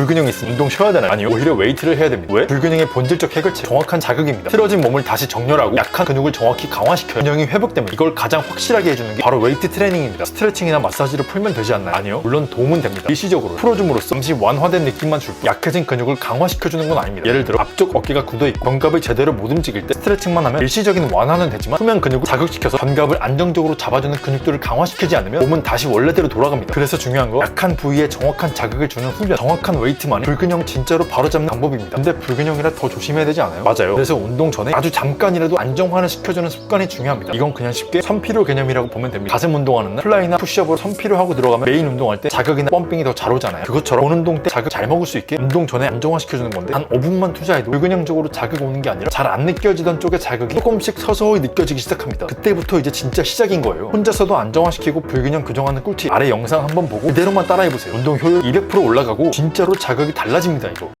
불균형이 있으면 운동 쉬어야 되나요? 아니요. 오히려 웨이트를 해야 됩니다. 왜? 불균형의 본질적 해결책 정확한 자극입니다. 틀어진 몸을 다시 정렬하고 약한 근육을 정확히 강화시켜야 균형이 회복되면 이걸 가장 확실하게 해주는 게 바로 웨이트 트레이닝입니다. 스트레칭이나 마사지로 풀면 되지 않나요? 아니요. 물론 도움은 됩니다. 일시적으로 풀어줌으로써 잠시 완화된 느낌만 줄 뿐 약해진 근육을 강화시켜주는 건 아닙니다. 예를 들어 앞쪽 어깨가 굳어있고 견갑이 제대로 못 움직일 때 스트레칭만 하면 일시적인 완화는 되지만 수면 근육을 자극시켜서 견갑을 안정적으로 잡아주는 근육들을 강화시키지 않으면 몸은 다시 원래대로 돌아갑니다. 그래서 중요한 건 약한 부위에 정확한 자극을 주는 훈련, 정확한 웨이트 만이 불균형 진짜로 바로잡는 방법입니다. 근데 불균형이라 더 조심해야 되지 않아요? 맞아요. 그래서 운동 전에 아주 잠깐이라도 안정화를 시켜주는 습관이 중요합니다. 이건 그냥 쉽게 선피로 개념이라고 보면 됩니다. 가슴 운동하는 날 플라이나 푸시업으로 선피로 하고 들어가면 메인 운동할 때 자극이나 펌핑이 더 잘 오잖아요. 그것처럼 본 운동 때 자극 잘 먹을 수 있게 운동 전에 안정화 시켜주는 건데 한 5분만 투자해도 불균형적으로 자극 오는 게 아니라 잘 안 느껴지던 쪽에 자극이 조금씩 서서히 느껴지기 시작합니다. 그때부터 이제 진짜 시작인 거예요. 혼자서도 안정화시키고 불균형 교정하는 꿀팁 아래 영상 한번 보고 그대로만 따라해보세요. 운동 효율 200% 올라가고 진짜로 자극이 달라집니다 이거.